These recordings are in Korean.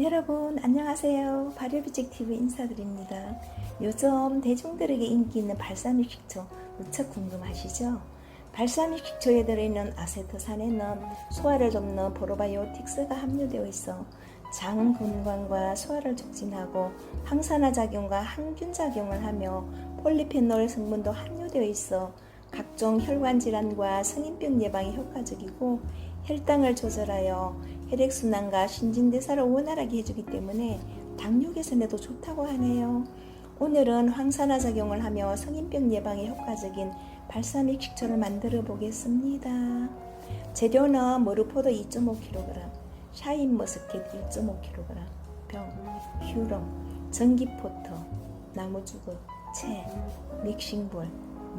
여러분 안녕하세요. 발효비직 TV 인사드립니다. 요즘 대중들에게 인기 있는 발사믹 식초 무척 궁금하시죠? 발사믹 식초에 들어있는 아세토산에는 소화를 돕는 프로바이오틱스가 함유되어 있어 장 건강과 소화를 촉진하고 항산화 작용과 항균 작용을 하며 폴리페놀 성분도 함유되어 있어 각종 혈관 질환과 성인병 예방에 효과적이고 혈당을 조절하여 혈액순환과 신진대사를 원활하게 해주기 때문에 당뇨 개선에도 좋다고 하네요. 오늘은 황산화 작용을 하며 성인병 예방에 효과적인 발사믹 식초를 만들어 보겠습니다. 재료는 머루포도 2.5kg, 샤인 머스켓 1.5kg, 병, 휴럼, 전기포터, 나무주걱, 채, 믹싱볼,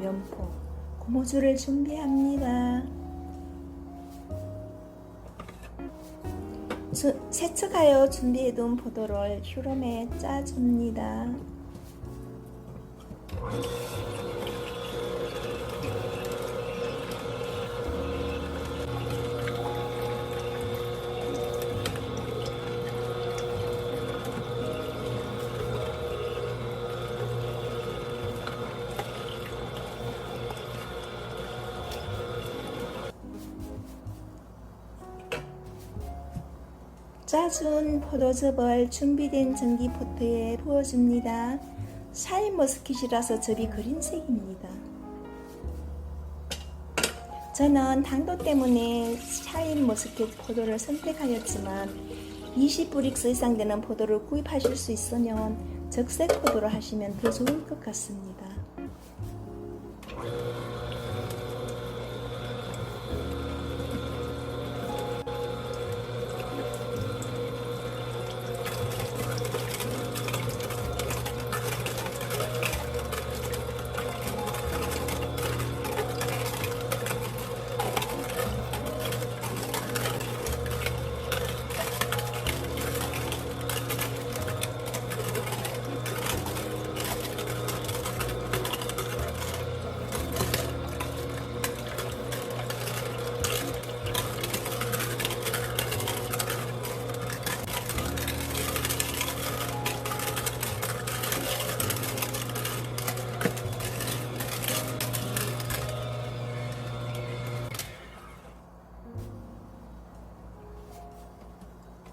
면포, 고무줄을 준비합니다. 주, 세척하여 준비해둔 포도를 휴럼에 짜줍니다. 짜준 포도즙을 준비된 전기포트에 부어줍니다. 샤인머스킷이라서 즙이 그린색입니다. 저는 당도 때문에 샤인머스켓 포도를 선택하였지만 20브릭스 이상 되는 포도를 구입하실 수 있으면 적색 포도로 하시면 더 좋을 것 같습니다.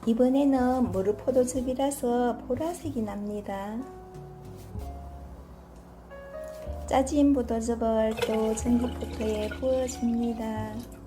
이번에는 무르포도즙이라서 보라색이 납니다. 짜진 포도즙을 또 전기포트에 부어줍니다.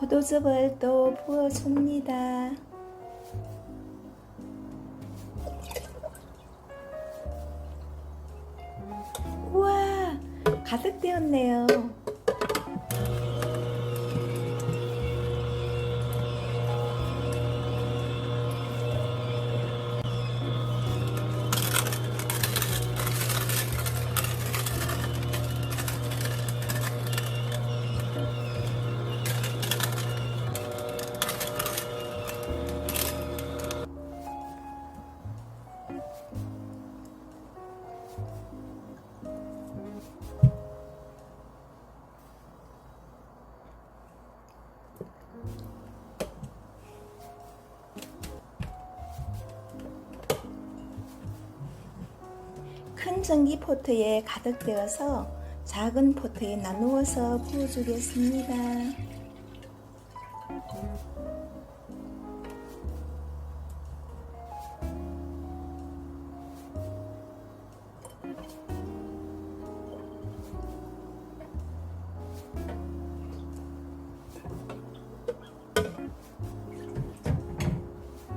포도즙을 또 부어줍니다. 우와, 가득 되었네요. 큰 전기 포트에 가득 되어서 작은 포트에 나누어서 부어주겠습니다.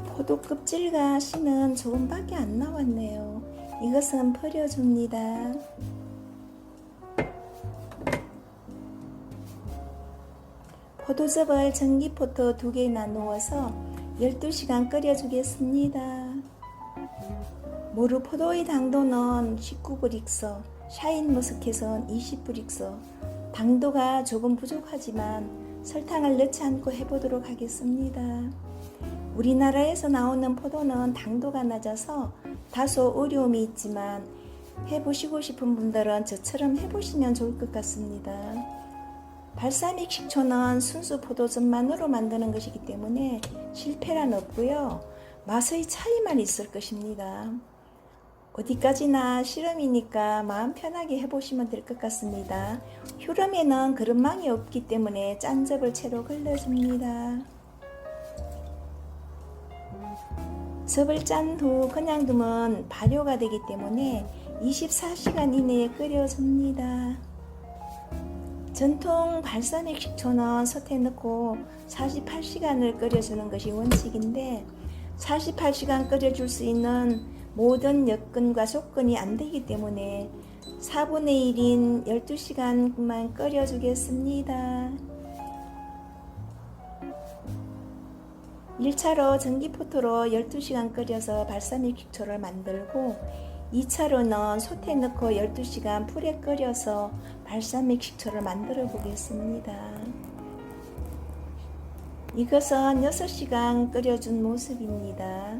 포도 껍질과 씨는 조금밖에 안 나왔네요. 이것은 버려줍니다. 포도즙을 전기포트 두 개 나누어서 12시간 끓여주겠습니다. 모루 포도의 당도는 19브릭서, 샤인 머스켓은 20브릭서, 당도가 조금 부족하지만 설탕을 넣지 않고 해보도록 하겠습니다. 우리나라에서 나오는 포도는 당도가 낮아서 다소 어려움이 있지만 해보시고 싶은 분들은 저처럼 해보시면 좋을 것 같습니다. 발사믹 식초는 순수 포도즙만으로 만드는 것이기 때문에 실패란 없고요. 맛의 차이만 있을 것입니다. 어디까지나 실험이니까 마음 편하게 해보시면 될 것 같습니다. 효름에는 그릇망이 없기 때문에 짠즙을 채로 걸러줍니다. 즙을 짠 후 그냥 두면 발효가 되기 때문에 24시간 이내에 끓여줍니다. 전통 발사믹 식초는 솥에 넣고 48시간을 끓여주는 것이 원칙인데 48시간 끓여줄 수 있는 모든 여건과 조건이 안 되기 때문에 4분의 1인 12시간만 끓여주겠습니다. 1차로 전기포토로 12시간 끓여서 발사믹 식초를 만들고 2차로는 솥에 넣고 12시간 풀에 끓여서 발사믹 식초를 만들어 보겠습니다. 이것은 6시간 끓여준 모습입니다.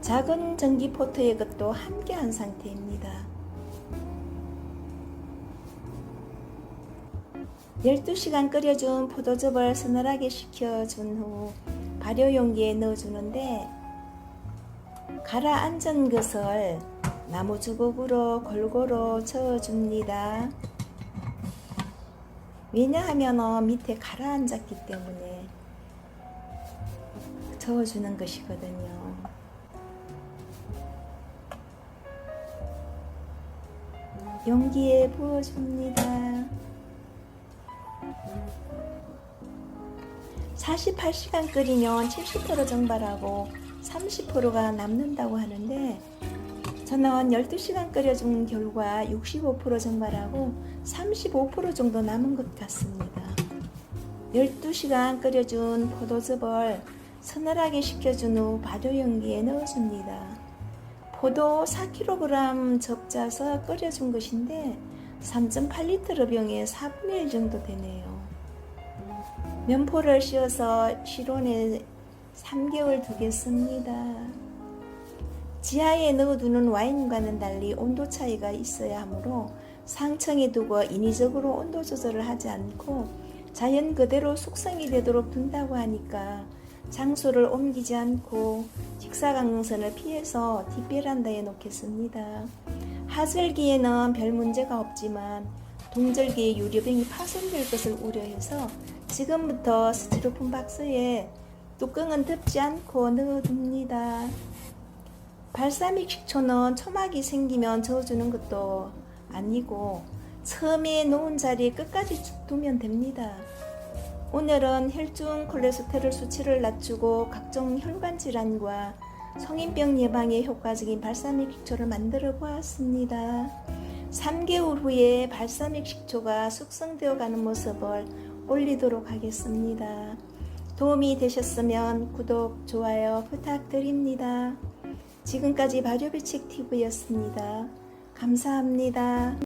작은 전기포트의 것도 함께 한 상태입니다. 12시간 끓여준 포도즙을 서늘하게 식혀준 후 발효 용기에 넣어주는데 가라앉은 것을 나무 주걱으로 골고루 저어줍니다. 왜냐하면 밑에 가라앉았기 때문에 저어주는 것이거든요. 용기에 부어줍니다. 48시간 끓이면 70% 정발하고 30%가 남는다고 하는데 저는 12시간 끓여준 결과 65% 정발하고 35% 정도 남은 것 같습니다. 12시간 끓여준 포도즙을 서늘하게 식혀준 후 발효 용기에 넣어줍니다. 포도 4kg 접자서 끓여준 것인데 3.8리터 병에 4분의 1 정도 되네요. 면포를 씌워서 실온에 3개월 두겠습니다. 지하에 넣어두는 와인과는 달리 온도 차이가 있어야 하므로 상층에 두고 인위적으로 온도 조절을 하지 않고 자연 그대로 숙성이 되도록 둔다고 하니까 장소를 옮기지 않고 직사광선을 피해서 뒷베란다에 놓겠습니다. 하절기에는 별 문제가 없지만 동절기에 유리병이 파손될 것을 우려해서 지금부터 스티로폼 박스에 뚜껑은 덮지 않고 넣어둡니다. 발사믹 식초는 초막이 생기면 저어주는 것도 아니고 처음에 놓은 자리에 끝까지 쭉 두면 됩니다. 오늘은 혈중 콜레스테롤 수치를 낮추고 각종 혈관 질환과 성인병 예방에 효과적인 발사믹 식초를 만들어 보았습니다. 3개월 후에 발사믹 식초가 숙성되어 가는 모습을 올리도록 하겠습니다. 도움이 되셨으면 구독, 좋아요 부탁드립니다. 지금까지 발효비책 TV였습니다. 감사합니다.